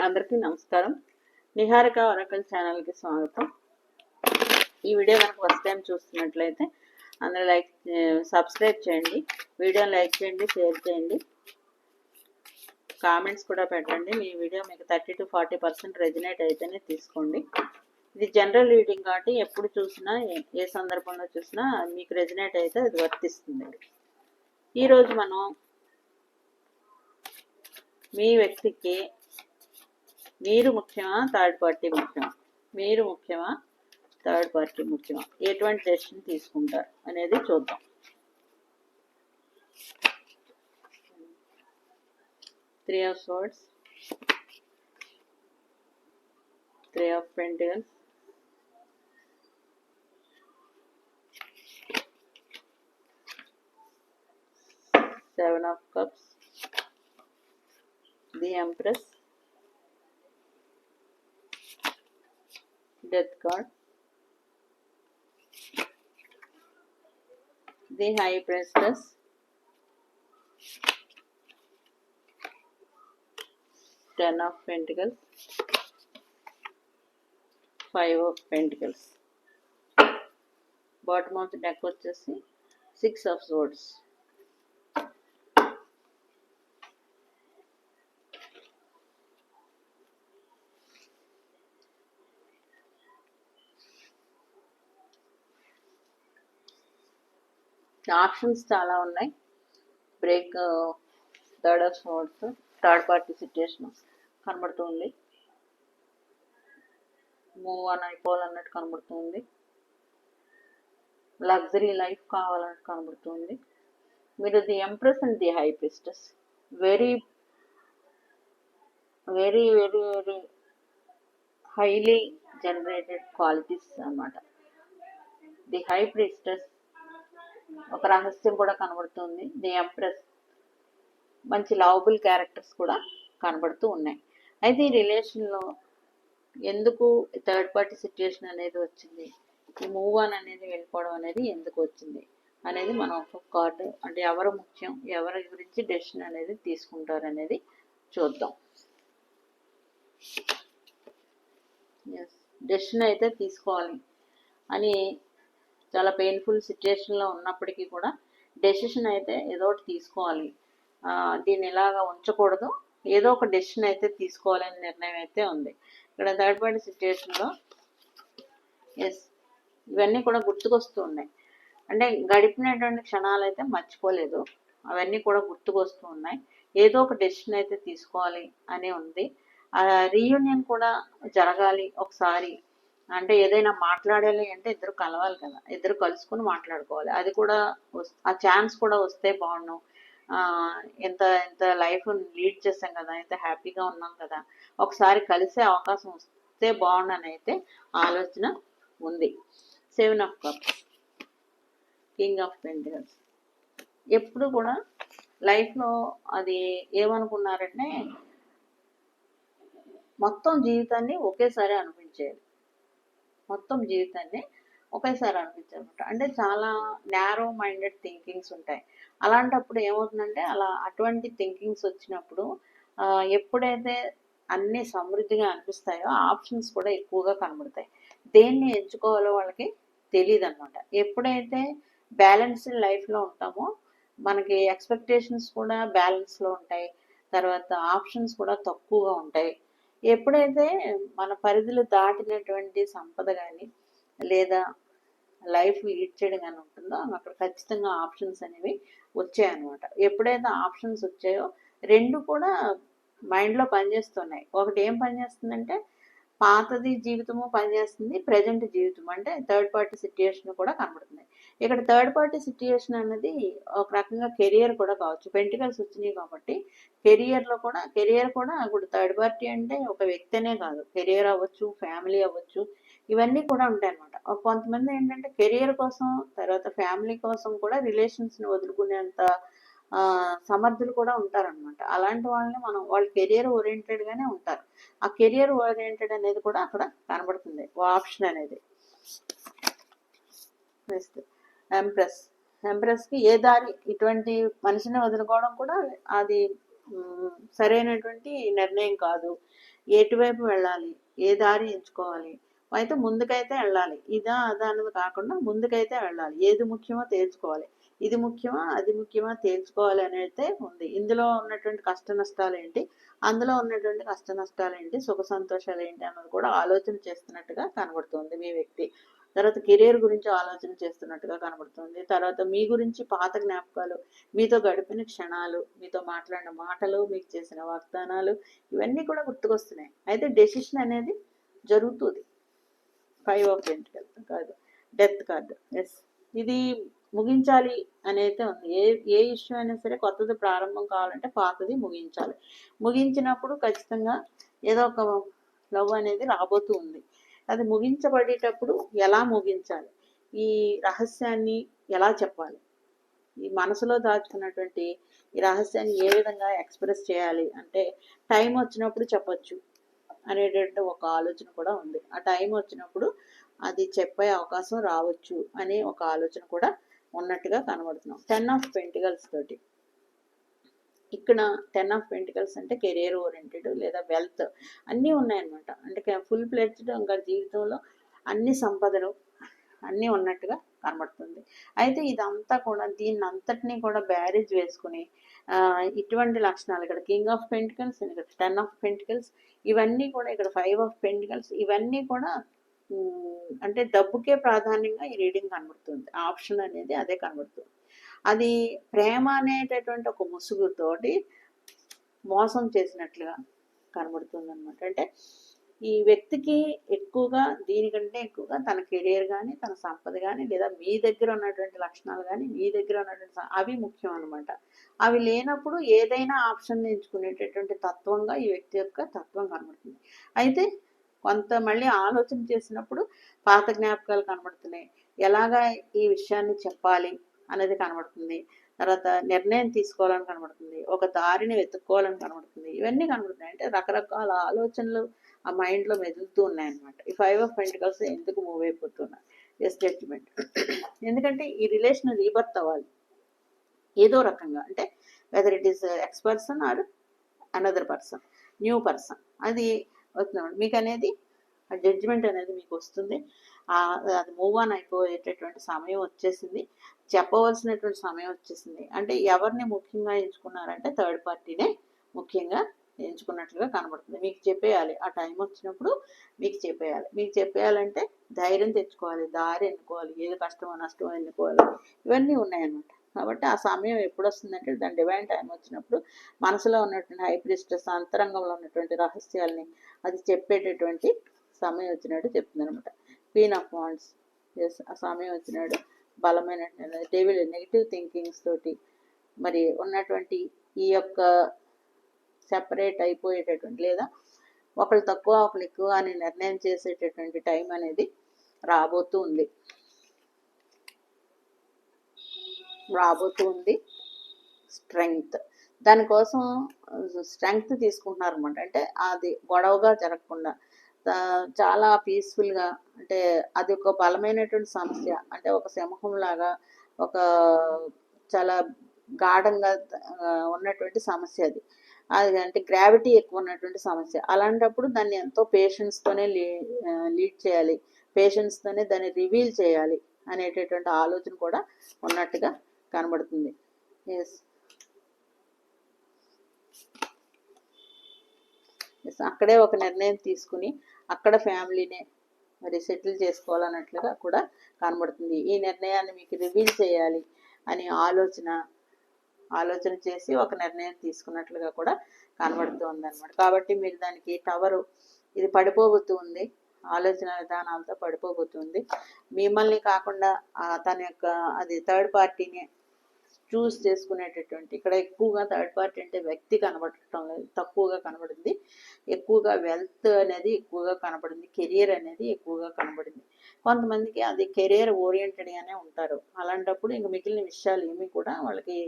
అందరికీ నమస్కారం. నిహారిక వరకల్ ఛానల్కి స్వాగతం. ఈ వీడియో కనుక ఫస్ట్ టైం చూస్తున్నట్లయితే అందరూ లైక్ సబ్స్క్రైబ్ చేయండి. వీడియోని లైక్ చేయండి షేర్ చేయండి. కామెంట్స్ కూడా పెట్టండి. మీ వీడియో మీకు thirty to forty percent resonate అయితేనే తీసుకోండి. ఇది జనరల్ రీడింగ్ కాబట్టి ఎప్పుడు చూసినా ఏ- ఏ సందర్భంలో చూసినా మీకు రెజినేట్ అయితే అది వర్తిస్తుంది. ఈరోజు మనం మీ వ్యక్తికి మీరు ముఖ్యమా? థర్డ్ పార్టీ ముఖ్యమా? మీరు ముఖ్యమా? థర్డ్ పార్టీ ముఖ్యమా? ఎటువంటి డెసిషన్ తీసుకుంటారు అనేది చూద్దాం. Three of swords three of pentacles seven of cups the empress death card the high priestess ten of pentacles five of pentacles bottom of the deck వచ్చేసి six of swords options చాలా ఉన్నాయి. Break third of sports third party situation కనబడుతుంది. Move అని అయిపోవాలన్నట్టు కనబడుతుంది. Luxury life కావాలన్నట్టు కనబడుతుంది. మీరు the empress and the high priestess. Very very very very highly generated qualities అన్నమాట. ది హై ప్రిస్టస్ ఒక రహస్యం కూడా కనబడుతుంది. ది ఎంప్రెస్ మంచి లవబుల్ క్యారెక్టర్స్ కూడా కనబడుతూ ఉన్నాయి. అయితే ఈ రిలేషన్లో ఎందుకు థర్డ్ పార్టీ సిచ్యుయేషన్ అనేది వచ్చింది? ఈ మూవ్ ఆన్ అనేది వెళ్ళిపోవడం అనేది ఎందుకు వచ్చింది? అనేది మనం ఒక కార్డు అంటే ఎవరు ముఖ్యం ఎవరి గురించి డెసిషన్ అనేది తీసుకుంటారు అనేది చూద్దాం. ఎస్ డెసిషన్ అయితే తీసుకోవాలి అని చాలా పెయిన్ఫుల్ సిచ్యుయేషన్లో ఉన్నప్పటికీ కూడా డెసిషన్ అయితే ఏదో ఒకటి తీసుకోవాలి. దీన్ని ఇలాగా ఉంచకూడదు. ఏదో ఒక డెసిషన్ అయితే తీసుకోవాలనే నిర్ణయం అయితే ఉంది. ఇక్కడ థర్డ్ పార్టీ సిచ్యుయేషన్లో ఎస్ ఇవన్నీ కూడా గుర్తుకొస్తూ ఉన్నాయి అంటే గడిపినటువంటి క్షణాలు అయితే మర్చిపోలేదు. అవన్నీ కూడా గుర్తుకొస్తూ ఉన్నాయి ఏదో ఒక డెసిషన్ అయితే తీసుకోవాలి అని ఉంది. ఆ రీయూనియన్ కూడా జరగాలి ఒకసారి. అంటే ఏదైనా మాట్లాడాలి అంటే ఇద్దరు కలవాలి కదా. ఇద్దరు కలుసుకుని మాట్లాడుకోవాలి. అది కూడా ఆ ఛాన్స్ కూడా వస్తే బాగుండు. ఎంత ఎంత లైఫ్ లీడ్ చేసాం కదా ఎంత హ్యాపీగా ఉన్నాం కదా. ఒకసారి కలిసే అవకాశం వస్తే బాగుండని అయితే ఆలోచన ఉంది. Seven of cups king of pentacles ఎప్పుడు కూడా లైఫ్లో అది ఏమనుకున్నారంటే మొత్తం జీవితాన్ని ఒకేసారి అనిపించేది. మొత్తం జీవితాన్ని ఒకేసారి అనిపించనమాట అంటే చాలా నేరో మైండెడ్ థింకింగ్స్ ఉంటాయి. అలాంటప్పుడు ఏమవుతుందంటే అలా అటువంటి థింకింగ్స్ వచ్చినప్పుడు ఎప్పుడైతే అన్ని సమృద్ధిగా అనిపిస్తాయో ఆప్షన్స్ కూడా ఎక్కువగా కనబడతాయి. దేన్ని ఎంచుకోవాలో వాళ్ళకి తెలియదు అనమాట ఎప్పుడైతే బ్యాలెన్స్డ్ లైఫ్లో ఉంటామో మనకి ఎక్స్పెక్టేషన్స్ కూడా బ్యాలెన్స్లో ఉంటాయి. తర్వాత ఆప్షన్స్ కూడా తక్కువగా ఉంటాయి. ఎప్పుడైతే మన పరిధులు దాటినటువంటి సంపద కానీ లేదా లైఫ్ లీడ్ చేయడం కానీ ఉంటుందో అక్కడ ఖచ్చితంగా ఆప్షన్స్ అనేవి వచ్చాయన్నమాట. ఎప్పుడైతే ఆప్షన్స్ వచ్చాయో రెండు కూడా మైండ్లో పనిచేస్తున్నాయి. ఒకటి ఏం పనిచేస్తుందంటే పాతది జీవితము పనిచేస్తుంది ప్రజెంట్ జీవితం అంటే థర్డ్ పార్టీ సిట్యుయేషన్ కూడా కనబడుతుంది ఇక్కడ థర్డ్ పార్టీ సిట్యుయేషన్ అనేది ఒక రకంగా కెరియర్ కూడా కావచ్చు. పెంటికల్స్ వచ్చినాయి కాబట్టి కెరియర్లో కూడా కెరియర్ కూడా ఇప్పుడు థర్డ్ పార్టీ అంటే ఒక వ్యక్తినే కాదు. కెరియర్ అవ్వచ్చు ఫ్యామిలీ అవ్వచ్చు ఇవన్నీ కూడా ఉంటాయి అనమాట కొంతమంది ఏంటంటే కెరియర్ కోసం తర్వాత ఫ్యామిలీ కోసం కూడా రిలేషన్స్ని వదులుకునేంత సమర్థులు కూడా ఉంటారనమాట అలాంటి వాళ్ళని మనం వాళ్ళు కెరియర్ ఓరియంటెడ్గానే ఉంటారు. ఆ కెరియర్ ఓరియంటెడ్ అనేది కూడా అక్కడ కనబడుతుంది. ఆప్షన్ అనేది. నెక్స్ట్ ఎంప్రెస్ ఎంప్రెస్కి ఏ దారి ఇటువంటి మనిషిని వదులుకోవడం కూడా అది సరైనటువంటి నిర్ణయం కాదు. ఎటువైపు వెళ్ళాలి? ఏ దారి ఎంచుకోవాలి? అయితే ముందుకైతే వెళ్ళాలి. ఇదా అదా అన్నది కాకుండా ముందుకైతే వెళ్ళాలి. ఏది ముఖ్యమో తేల్చుకోవాలి. ఇది ముఖ్యమా అది ముఖ్యమా తేల్చుకోవాలి అయితే ఉంది. ఇందులో ఉన్నటువంటి కష్ట నష్టాలు ఏంటి అందులో ఉన్నటువంటి కష్ట నష్టాలు ఏంటి సుఖ సంతోషాలు ఏంటి అన్నది కూడా ఆలోచన చేస్తున్నట్టుగా కనబడుతుంది మీ వ్యక్తి. తర్వాత కెరీర్ గురించి ఆలోచన చేస్తున్నట్టుగా కనబడుతుంది. తర్వాత మీ గురించి పాత జ్ఞాపకాలు మీతో గడిపిన క్షణాలు మీతో మాట్లాడిన మాటలు మీకు చేసిన వాగ్దానాలు ఇవన్నీ కూడా గుర్తుకొస్తున్నాయి. అయితే డెసిషన్ అనేది జరుగుతుంది. ఫైవ్ ఆఫ్ పెంటికల్ కాదు డెత్ కార్డు. ఎస్ ఇది ముగించాలి అనేది ఉంది ఏ ఏ ఇష్యూ అయినా సరే కొత్తది ప్రారంభం కావాలంటే పాతది ముగించాలి. ముగించినప్పుడు ఖచ్చితంగా ఏదో ఒక లవ్ అనేది రాబోతూ ఉంది. అది ముగించబడేటప్పుడు ఎలా ముగించాలి? ఈ రహస్యాన్ని ఎలా చెప్పాలి? ఈ మనసులో దాచుకున్నటువంటి ఈ రహస్యాన్ని ఏ విధంగా ఎక్స్ప్రెస్ చేయాలి? అంటే టైం వచ్చినప్పుడు చెప్పచ్చు అనేటటువంటి ఒక ఆలోచన కూడా ఉంది. ఆ టైం వచ్చినప్పుడు అది చెప్పే అవకాశం రావచ్చు అనే ఒక ఆలోచన కూడా ఉన్నట్టుగా కనబడుతున్నాం. టెన్ ఆఫ్ పెంటికల్స్ తోటి. ఇక్కడ టెన్ ఆఫ్ పెంటికల్స్ అంటే కెరియర్ ఓరియంటెడ్ లేదా వెల్త్ అన్నీ ఉన్నాయన్నమాట. అంటే ఫుల్ ప్లెడ్జ్డ్ ఇంకా జీవితంలో అన్ని సంపదలు అన్నీ ఉన్నట్టుగా కనబడుతుంది. అయితే ఇదంతా కూడా దీన్ని అంతటినీ కూడా బ్యారేజ్ వేసుకుని ఇటువంటి లక్షణాలు ఇక్కడ కింగ్ ఆఫ్ పెంటికల్స్ ఇక్కడ టెన్ ఆఫ్ పెంటికల్స్ ఇవన్నీ కూడా ఇక్కడ ఫైవ్ ఆఫ్ పెంటికల్స్ ఇవన్నీ కూడా అంటే డబ్బుకే ప్రాధాన్యంగా ఈ రీడింగ్ కనబడుతుంది. ఆప్షన్ అనేది అదే కనబడుతుంది. అది ప్రేమ అనేటటువంటి ఒక ముసుగుతోటి మోసం చేసినట్లుగా కనబడుతుంది అనమాట అంటే ఈ వ్యక్తికి ఎక్కువగా దీనికంటే ఎక్కువగా తన కెరీర్ కానీ తన సంపద కానీ లేదా మీ దగ్గర ఉన్నటువంటి లక్షణాలు కానీ మీ దగ్గర ఉన్నటువంటి అవి ముఖ్యం అనమాట అవి లేనప్పుడు ఏదైనా ఆప్షన్ ఎంచుకునేటటువంటి తత్వంగా ఈ వ్యక్తి యొక్క తత్వం కనబడుతుంది. అయితే కొంత మళ్ళీ ఆలోచన చేసినప్పుడు పాత జ్ఞాపకాలు కనబడుతున్నాయి. ఎలాగా ఈ విషయాన్ని చెప్పాలి అనేది కనబడుతుంది. తర్వాత నిర్ణయం తీసుకోవాలని కనబడుతుంది. ఒక దారిని వెతుక్కోవాలని కనబడుతుంది. ఇవన్నీ కనబడుతున్నాయి. అంటే రకరకాల ఆలోచనలు ఆ మైండ్లో మెదులుతూ ఉన్నాయన్నమాట. ఈ ఫైవ్ ఆఫ్ పెంటికల్స్ ఎందుకు మూవ్ అయిపోతున్నారు ఎస్ జడ్జిమెంట్ ఎందుకంటే ఈ రిలేషన్ రీబర్త్ అవ్వాలి. ఏదో రకంగా. అంటే whether it is ex person or another person new person అది వస్తున్నాడు. మీకు అనేది ఆ జడ్జిమెంట్ అనేది మీకు వస్తుంది అది మూవ్ ఆన్ అయిపోయేటటువంటి సమయం వచ్చేసింది. చెప్పవలసినటువంటి సమయం వచ్చేసింది. అంటే ఎవరిని ముఖ్యంగా ఎంచుకున్నారంటే థర్డ్ పార్టీనే ముఖ్యంగా ఎంచుకున్నట్లుగా కనబడుతుంది. మీకు చెప్పేయాలి. ఆ టైం వచ్చినప్పుడు మీకు చెప్పేయాలి. మీకు చెప్పేయాలంటే ధైర్యం తెచ్చుకోవాలి. దారి ఎన్నుకోవాలి. ఏది కష్టమో నష్టమో ఎన్నుకోవాలి. ఇవన్నీ ఉన్నాయన్నమాట. కాబట్టి ఆ సమయం ఎప్పుడు వస్తుందంటే దాని డివైన్ టైం వచ్చినప్పుడు మనసులో ఉన్నటువంటి హైప్రిస్టస్ అంతరంగంలో ఉన్నటువంటి రహస్యాల్ని అది చెప్పేటటువంటి సమయం వచ్చినట్టు చెప్తుంది అనమాట క్వీన్ ఆఫ్ వాండ్స్ ఎస్ ఆ సమయం వచ్చినాడు. బలమైన డేవిల్ నెగిటివ్ థింకింగ్స్ తోటి మరి ఉన్నటువంటి ఈ యొక్క సెపరేట్ అయిపోయేటటువంటి లేదా ఒకళ్ళు తక్కువ ఒకళ్ళు ఎక్కువ అని నిర్ణయం చేసేటటువంటి టైం అనేది రాబోతూ ఉంది. రాబోతుంది. స్ట్రెంగ్త్ దానికోసం స్ట్రెంగ్త్ తీసుకుంటున్నారు అనమాట అంటే అది గొడవగా జరగకుండా చాలా పీస్ఫుల్గా అంటే అది ఒక బలమైనటువంటి సమస్య. అంటే ఒక సింహం లాగా ఒక చాలా గాఢంగా ఉన్నటువంటి సమస్య అది. అది అంటే గ్రావిటీ ఎక్కువ ఉన్నటువంటి సమస్య. అలాంటప్పుడు దాన్ని ఎంతో పేషెన్స్తోనే లీ లీడ్ చేయాలి. పేషెన్స్తోనే దాన్ని రివీల్ చేయాలి అనేటటువంటి ఆలోచన కూడా ఉన్నట్టుగా కనబడుతుంది. ఎస్ ఎస్ అక్కడే ఒక నిర్ణయం తీసుకుని అక్కడ ఫ్యామిలీనే మరి సెటిల్ చేసుకోవాలన్నట్లుగా కూడా కనబడుతుంది. ఈ నిర్ణయాన్ని మీకు రివీల్ చేయాలి అని ఆలోచన ఆలోచన చేసి ఒక నిర్ణయం తీసుకున్నట్లుగా కూడా కనబడుతుంది అనమాట కాబట్టి మీరు దానికి టవరు ఇది పడిపోబోతుంది ఆలోచన విధానాలతో పడిపోబోతుంది మిమ్మల్ని కాకుండా తన యొక్క అది థర్డ్ పార్టీని చూస్ చేసుకునేటటువంటి ఇక్కడ ఎక్కువగా థర్డ్ పార్టీ అంటే వ్యక్తి కనబడటం లేదు తక్కువగా కనబడింది. ఎక్కువగా వెల్త్ అనేది ఎక్కువగా కనబడింది కెరియర్ అనేది ఎక్కువగా కనబడింది. కొంతమందికి అది కెరియర్ ఓరియంటెడ్గానే ఉంటారు. అలాంటప్పుడు ఇంక మిగిలిన విషయాలు ఏమీ కూడా వాళ్ళకి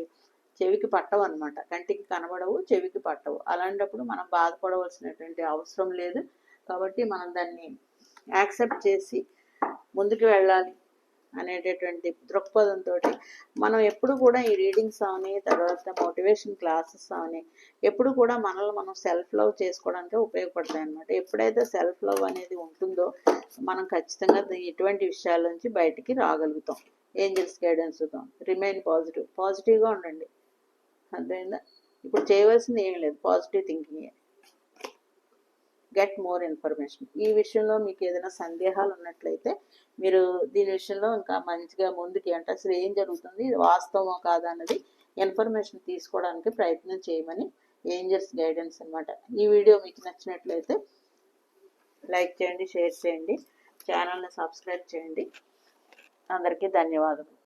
చెవికి పట్టవు అనమాట కంటికి కనబడవు చెవికి పట్టవు. అలాంటప్పుడు మనం బాధపడవలసినటువంటి అవసరం లేదు. కాబట్టి మనం దాన్ని యాక్సెప్ట్ చేసి ముందుకు వెళ్ళాలి. అనేటటువంటి దృక్పథంతో మనం ఎప్పుడు కూడా ఈ రీడింగ్స్ అవని తర్వాత మోటివేషన్ క్లాసెస్ అవని ఎప్పుడు కూడా మనల్ని మనం సెల్ఫ్ లవ్ చేసుకోవడానికి ఉపయోగపడతాయి అన్నమాట. ఎప్పుడైతే సెల్ఫ్ లవ్ అనేది ఉంటుందో మనం ఖచ్చితంగా ఇటువంటి విషయాల నుంచి బయటికి రాగలుగుతాం. ఏంజల్స్ గైడెన్స్తో రిమైన్ పాజిటివ్ పాజిటివ్గా ఉండండి. అర్థమైందా? ఇప్పుడు చేయవలసింది ఏం లేదు positive thinking. Get more information ఈ విషయంలో మీకు ఏదైనా సందేహాలు ఉన్నట్లయితే మీరు దీని విషయంలో ఇంకా మంచిగా ముందుకి అంటే అసలు ఏం జరుగుతుంది ఇది వాస్తవం కాదా అన్నది ఇన్ఫర్మేషన్ తీసుకోవడానికి ప్రయత్నం చేయమని ఏంజల్స్ గైడెన్స్ అనమాట ఈ వీడియో మీకు నచ్చినట్లయితే లైక్ చేయండి షేర్ చేయండి ఛానల్ని సబ్స్క్రైబ్ చేయండి. అందరికీ ధన్యవాదములు.